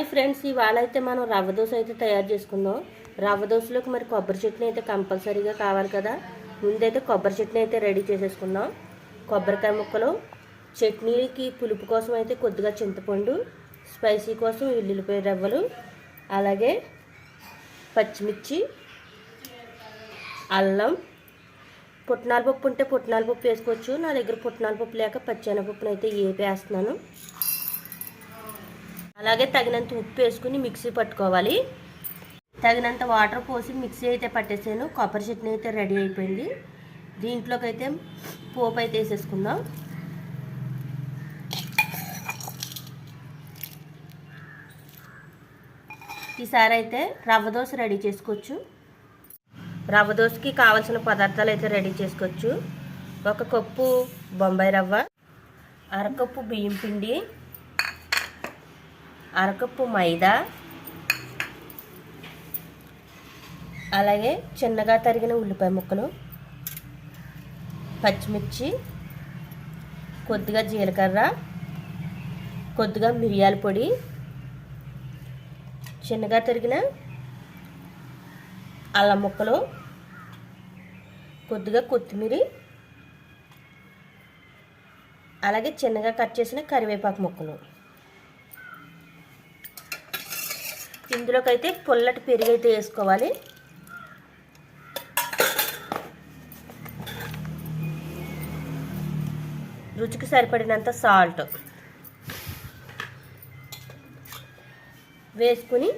Hi friends ఇవాళ అయితే మనం రవ్వ దోశ అయితే తయారు చేసుకుందాం. రవ్వ దోశలోకి మరి కొబ్బరి చట్నీ అయితే కంపల్సరీగా కావాలి కదా. ముందైతే కొబ్బరి చట్నీ అయితే రెడీ చేసేసుకుందాం. కొబ్బరికాయ ముక్కలు చట్నీకి పులుపు కోసం అయితే కొద్దిగా చింతపండు స్పైసీ కోసం ఉల్లిపాయ రవ్వలు అలాగే పచ్చిమిర్చి అల్లం. పుట్నాల పప్పు ఉంటే పుట్నాల పప్పు వేసుకోవచ్చు. నా దగ్గర పుట్నాల పప్పు లేక పచ్చెనపప్పును అయితే వేస్తున్నాను. అలాగే తగినంత ఉప్పు వేసుకుని మిక్సీ పట్టుకోవాలి. తగినంత వాటర్ పోసి మిక్సీ అయితే పట్టేసాను. కొబ్బరి చట్నీ అయితే రెడీ అయిపోయింది. దీంట్లోకి అయితే పోపు అయితే వేసేసుకుందాం. ఈసారి అయితే రవ్వ దోశ రెడీ చేసుకోవచ్చు. రవ్వ దోశకి కావాల్సిన పదార్థాలు అయితే రెడీ చేసుకోవచ్చు. ఒక కప్పు బొంబాయి రవ్వ అరకప్పు బియ్యం పిండి అరకప్పు మైదా. అలాగే చిన్నగా తరిగిన ఉల్లిపాయ ముక్కలు. పచ్చిమిర్చి. కొద్దిగా జీలకర్ర. కొద్దిగా మిరియాల పొడి. చిన్నగా తరిగిన అల్లం ముక్కలు. కొద్దిగా కొత్తిమీర. అలాగే చిన్నగా కట్ చేసిన కరివేపాకు ముక్కలు. ఇందులోకి అయితే పుల్లటి పెరుగు అయితే వేసుకోవాలి. రుచికి సరిపడినంత సాల్ట్ వేసుకుని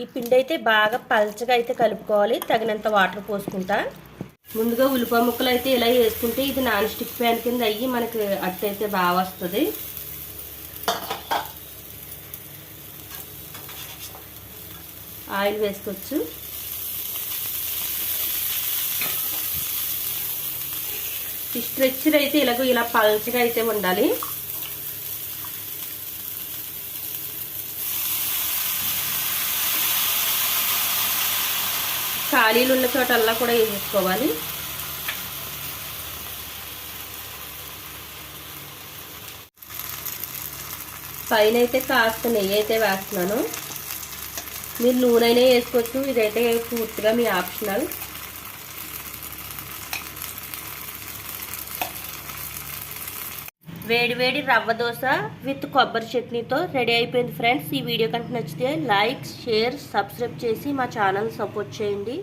ఈ పిండి అయితే బాగా పల్చగా అయితే కలుపుకోవాలి. తగినంత వాటర్ పోసుకుంటా. ముందుగా ఉల్లిపాయ ముక్కలు అయితే ఇలా వేసుకుంటే ఇది నాన్ స్టిక్ ప్యాన్ కింద అయ్యి మనకి అట్టయితే బాగా వస్తుంది. ఆయిల్ వేసుకోవచ్చు. ఈ స్ట్రెచ్చర్ అయితే ఇలాగో ఇలా పల్చగా అయితే ఉండాలి. ఖాళీలు ఉన్న చోటల్లా కూడా వేసేసుకోవాలి పైన అయితే కాస్త నెయ్యి అయితే వేస్తున్నాను. మీరు నూనె అయినా వేసుకోవచ్చు. ఇదైతే పూర్తిగా మీ ఆప్షనల్. వేడి వేడి రవ్వ దోశ విత్ కొబ్బరి చట్నీతో రెడీ అయిపోయింది ఫ్రెండ్స్. ఈ వీడియో కంటే నచ్చితే లైక్ షేర్ సబ్స్క్రైబ్ చేసి మా ఛానల్ సపోర్ట్ చేయండి.